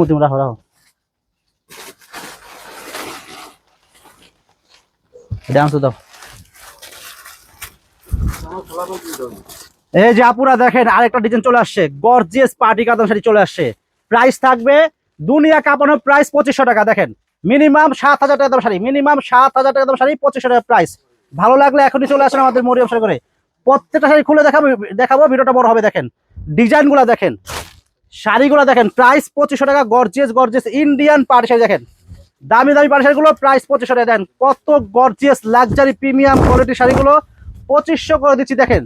মুতি রাখো রাখো এটা আনছো দাও। এই যে আপুরা দেখেন, আরেকটা ডিজাইন চলে আসছে। গর্জিয়াস পার্টি কাতান শাড়ি চলে আসছে। প্রাইস থাকবে দুনিয়া কাপানো প্রাইস পঁচিশশো টাকা, দেখেন। মিনিমাম সাত হাজার টাকা দাম শাড়ি মিনিমাম সাত হাজার টাকা দাম শাড়ি, পঁচিশশো টাকা প্রাইস ভালো লাগলে এখনই চলে আসেন আমাদের মরিয়ম করে প্রত্যেকটা শাড়ি খুলে দেখাবো দেখাবো, ভিডিওটা বড় হবে, দেখেন। ডিজাইনগুলো দেখেন। শাড়িগুলো দেখেন প্রাইস পঁচিশশো টাকা গর্জিয়াস গর্জিয়াস ইন্ডিয়ান পাড়ি শাড়ি দেখেন। দামি দামি পাড়ি শাড়িগুলো প্রাইস পঁচিশশো টাকা। দেন কত গর্জিয়াস লাক্সারি প্রিমিয়াম কোয়ালিটির শাড়িগুলো, পঁচিশশো করে দিচ্ছি, দেখেন।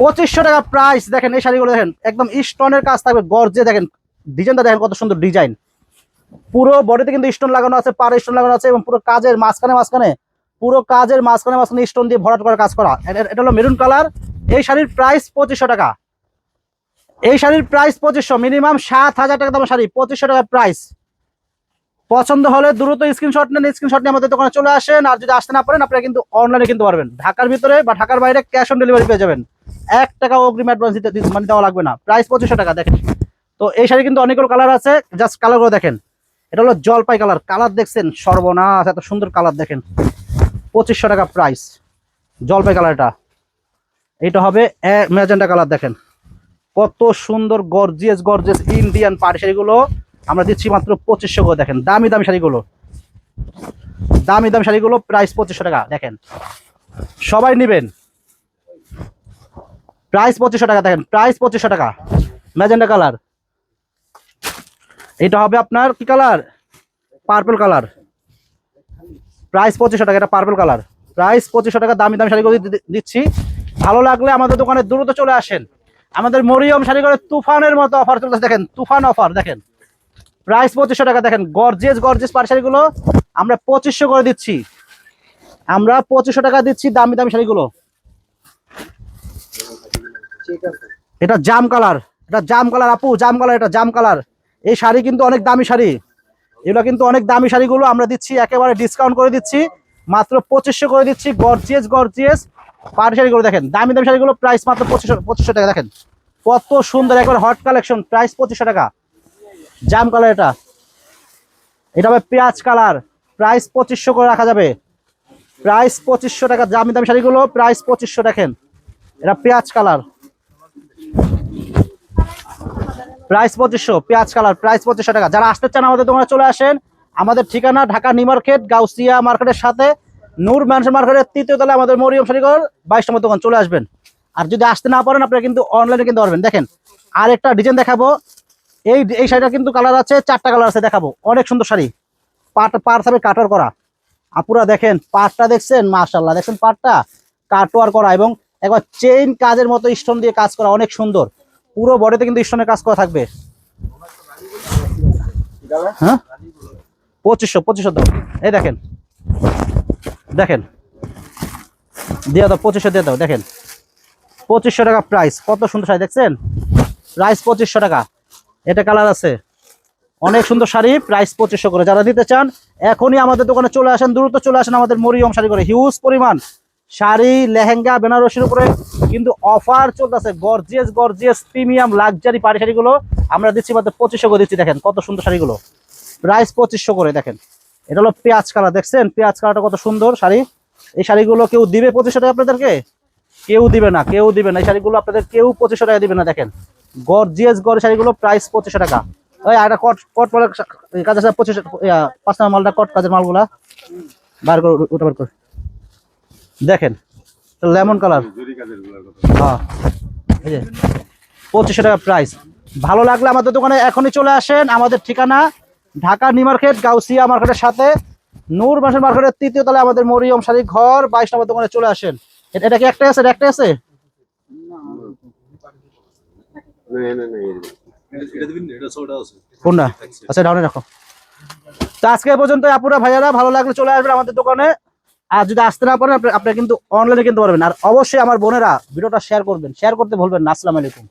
পঁচিশশো টাকা প্রাইস দেখেন, এই শাড়িগুলো দেখেন, একদম স্টোনের কাজ থাকবে গর্জে দেখেন ডিজাইনটা দেখেন কত সুন্দর ডিজাইন পুরো বডিতে কিন্তু স্টোন লাগানো আছে, পাড়ে স্টোন লাগানো আছে এবং পুরো কাজের মাঝখানে মাঝখানে, পুরো কাজের মাঝখানে মাঝখানে স্টোন দিয়ে ভরাট করে কাজ করা। এটা হলো মেরুন কালার এই শাড়ির প্রাইস পঁচিশশো টাকা। এই শাড়ির প্রাইস পঁচিশশো মিনিমাম সাত হাজার টাকা দাম শাড়ি, পঁচিশশো টাকা প্রাইস পছন্দ হলে দ্রুত স্ক্রিনশট নেন স্ক্রিনশট নিয়ে আমাদের দোকানে চলে আসেন। আর যদি আসতে না পারেন, আপনারা কিন্তু অনলাইনে কিনতে পারবেন। ঢাকার ভিতরে বা ঢাকার বাইরে ক্যাশ অন ডেলিভারি পেয়ে যাবেন। এক টাকা অগ্রিম অ্যাডভান্স দিতে মানে দেওয়া লাগবে না। প্রাইস পঁচিশশো টাকা, দেখেন। তো এই শাড়ি কিন্তু অনেকগুলো কালার আছে। জাস্ট কালারগুলো দেখেন। এটা হলো জলপাই কালার কালার দেখছেন? সর্বনাশ, এত সুন্দর কালার দেখেন। পঁচিশশো টাকা প্রাইস জলপাই কালারটা এটা হবে ম্যাজেন্টা কালার দেখেন। কত সুন্দর গর্জিয়াস গর্জিয়াস ইন্ডিয়ান পাড়ি শাড়িগুলো। আমরা দিচ্ছি মাত্র পঁচিশশো করে, দেখেন, দামি দামি শাড়িগুলো। দামি দামি শাড়িগুলো প্রাইস পঁচিশশো টাকা, দেখেন। সবাই নেবেন। প্রাইস পঁচিশশো টাকা, দেখেন প্রাইস পঁচিশশো টাকা। Magenta colour. এটা হবে আপনার কি কালার? Purple colour. প্রাইস পঁচিশশো টাকা, এটা পার্পল কালার। প্রাইস পঁচিশশো টাকা, দামি দামি শাড়িগুলো দিচ্ছি। ভালো লাগলে আমাদের দোকানে দ্রুত চলে আসেন। আমাদের মরিয়ম শাড়ি করে তুফানের মতো অফার চলতেছে। দেখেন, তুফান অফার দেখেন। প্রাইস পঁচিশশো টাকা, দেখেন গর্জেস গর্জেস পার শাড়িগুলো আমরা পঁচিশশো করে দিচ্ছি। আমরা পঁচিশশো টাকা দিচ্ছি দামি দামি শাড়িগুলো এটা জাম কালার এটা জাম কালার আপু, জাম কালার এটা জাম কালার এই শাড়ি কিন্তু অনেক দামি শাড়ি। এগুলো কিন্তু অনেক দামি শাড়িগুলো আমরা দিচ্ছি, একেবারে ডিসকাউন্ট করে দিচ্ছি। মাত্র পঁচিশশো করে দিচ্ছি গর্জিয়াস গর্জিয়াস পাড়ি শাড়িগুলো দেখেন, দামি দামি শাড়িগুলো প্রাইস মাত্র পঁচিশশো পঁচিশশো টাকা, দেখেন। কত সুন্দর একবার হট কালেকশন প্রাইস পঁচিশশো টাকা। জাম কালার এটা। এটা হবে পেঁয়াজ কালার প্রাইস পঁচিশশো করে রাখা যাবে। প্রাইস পঁচিশশো টাকা, দামি দামি শাড়িগুলো প্রাইস পঁচিশশো, দেখেন। এটা পেঁয়াজ কালার প্রাইস পঁচিশশো, পেঁয়াজ কালার প্রাইস পঁচিশশো টাকা। যারা আসতে চান আমাদের দোকানে চলে আসেন আমাদের ঠিকানা ঢাকা নিউ মার্কেট, গাউসিয়া মার্কেটের সাথে, নূর ম্যানশন মার্কেটের তৃতীয় তলায় আমাদের মরিয়ম শাড়িঘর বাইশ নম্বর দোকান, চলে আসবেন। আর যদি আসতে না পারেন, আপনারা কিন্তু অনলাইনে কিনতে পারবেন দেখেন আর একটা ডিজাইন দেখাবো। এই এই শাড়িটা কিন্তু কালার আছে, চারটা কালার আছে দেখাবো। অনেক সুন্দর শাড়ি। পাট পার থাকবে কাটার করা। আপুরা দেখেন, পাটটা দেখছেন? মাশাল্লাহ দেখছেন পাটটা? কাটোয়ার করা এবং একবার চেইন কাজের মতো স্টোন দিয়ে কাজ করা, অনেক সুন্দর। পুরো বডিতে কিন্তু স্টোনের কাজ করা থাকবে। হ্যাঁ? পঁচিশশো পঁচিশশো দাও। এই দেখেন। দেখেন। দিয়ে দাও, পঁচিশশো দিয়ে দাও, দেখেন। পঁচিশশো টাকা প্রাইস কত সুন্দর শাড়ি দেখছেন? প্রাইস পঁচিশশো টাকা। এটা কালার আছে। অনেক সুন্দর শাড়ি প্রাইস পঁচিশশো করে। যারা দিতে চান, এখনই আমাদের দোকানে চলে আসেন। দ্রুত চলে আসেন আমাদের মরিয়ম শাড়ি করে। হিউজ পরিমাণ। শাড়ি, লেহেঙ্গা, বেনারসির উপরে কিন্তু অফার চলতেছে। গর্জিয়াস গর্জিয়াস প্রিমিয়াম লাক্সারি পাড়ি শাড়িগুলো আমরা দিচ্ছি মাত্র পঁচিশশো করে দিচ্ছি। দেখেন কত সুন্দর শাড়িগুলো। প্রাইস পঁচিশশো করে, দেখেন। এটা হলো পেঁয়াজ কালা, দেখছেন? পেঁয়াজ কালাটা কত সুন্দর শাড়ি। এই শাড়িগুলো কেউ দিবে পঁচিশশো টাকা আপনাদেরকে? কেউ দিবে না, কেউ দিবে না। এই শাড়িগুলো আপনাদের কেউ পঁচিশশো টাকা দিবে না, দেখেন। গর্জিয়াস গড় শাড়িগুলো প্রাইস পঁচিশশো টাকা। ওই একটা কট কট মালের কাজ আছে পঁচিশ পাঁচ নম্বর মালটা, কট কাজের মালগুলা। বার করে ওটা বার করে। দেখেন লেমন কালার। হ্যাঁ। পঁচিশশো টাকা প্রাইস। ভালো লাগলে আমাদের দোকানে এখনই চলে আসেন। আমাদের ঠিকানা ঢাকা নিউ মার্কেট গাউসিয়া মার্কেটের সাথে নূর মাসের মার্কেটের তৃতীয় তলায় আমাদের মরিয়ম শাড়ি ঘর বাইশ নম্বর দোকানে চলে আসেন। এটা কি একটাই আছে? এটা একটাই আছে? কোনটা? আচ্ছা ডাউনে রাখো। তো আজকে পর্যন্ত আপুরা ভাইয়ারা ভালো লাগলে চলে আসবেন আমাদের দোকানে। আর যদি আসতে না পারেন আপনি- আপনি কিন্তু অনলাইনে কিনতে পারবেন। আর অবশ্যই আমার বোনেরা ভিডিওটা শেয়ার করবেন। শেয়ার করতে ভুলবেন না। আসসালামু আলাইকুম।